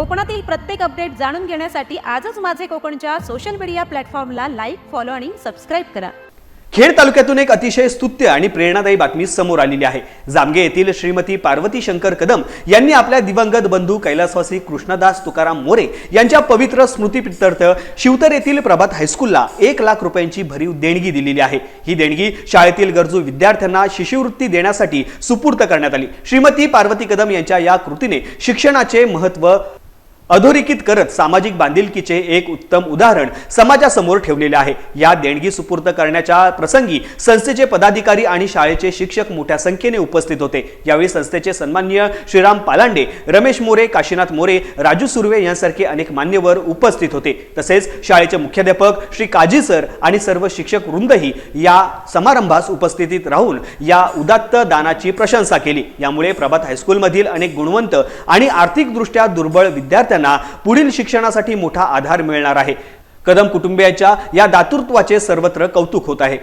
कोकणातील प्रत्येक अपडेट जाणून घेण्यासाठी आजच माझे कोकणच्या सोशल मीडिया प्लॅटफॉर्मला लाईक फॉलो आणि सबस्क्राईब करा. खेड तालुक्यातून एक अतिशय स्तुत्य आणि प्रेरणादायी बातमी समोर आलेली आहे. जामगे येथील श्रीमती पार्वती शंकर कदम यांनी आपल्या दिवंगत बंधू कैलासवासी कृष्णदास तुकाराम मोरे यांच्या पवित्र स्मृतीप्रित्यर्थ शिवतर येथील प्रभात हायस्कूलला एक लाख रुपयांची भरीव देणगी दिलेली आहे. ही देणगी शाळेतील गरजू विद्यार्थ्यांना शिष्यवृत्ती देण्यासाठी सुपूर्त करण्यात आली. श्रीमती पार्वती कदम यांच्या या कृतीने शिक्षणाचे महत्त्व अधोरेखित करत सामाजिक बांधिलकीचे एक उत्तम उदाहरण समाजासमोर ठेवलेले आहे. या देणगी सुपूर्त करण्याच्या प्रसंगी संस्थेचे पदाधिकारी आणि शाळेचे शिक्षक मोठ्या संख्येने उपस्थित होते. यावेळी संस्थेचे सन्मान्य श्रीराम पालांडे रमेश मोरे काशीनाथ मोरे राजू सुर्वे यांसारखे अनेक मान्यवर उपस्थित होते. तसेच शाळेचे मुख्याध्यापक श्री काजी सर आणि सर्व शिक्षक वृंदही या समारंभास उपस्थितीत राहून या उदात्त दानाची प्रशंसा केली. यामुळे प्रभात हायस्कूलमधील अनेक गुणवंत आणि आर्थिकदृष्ट्या दुर्बळ विद्यार्थ्यांना विद्यार्थ्यांना पुढील शिक्षणासाठी मोठा आधार मिळणार आहे. कदम कुटुंबियाच्या या दातृत्वाचे सर्वत्र कौतुक होत आहे.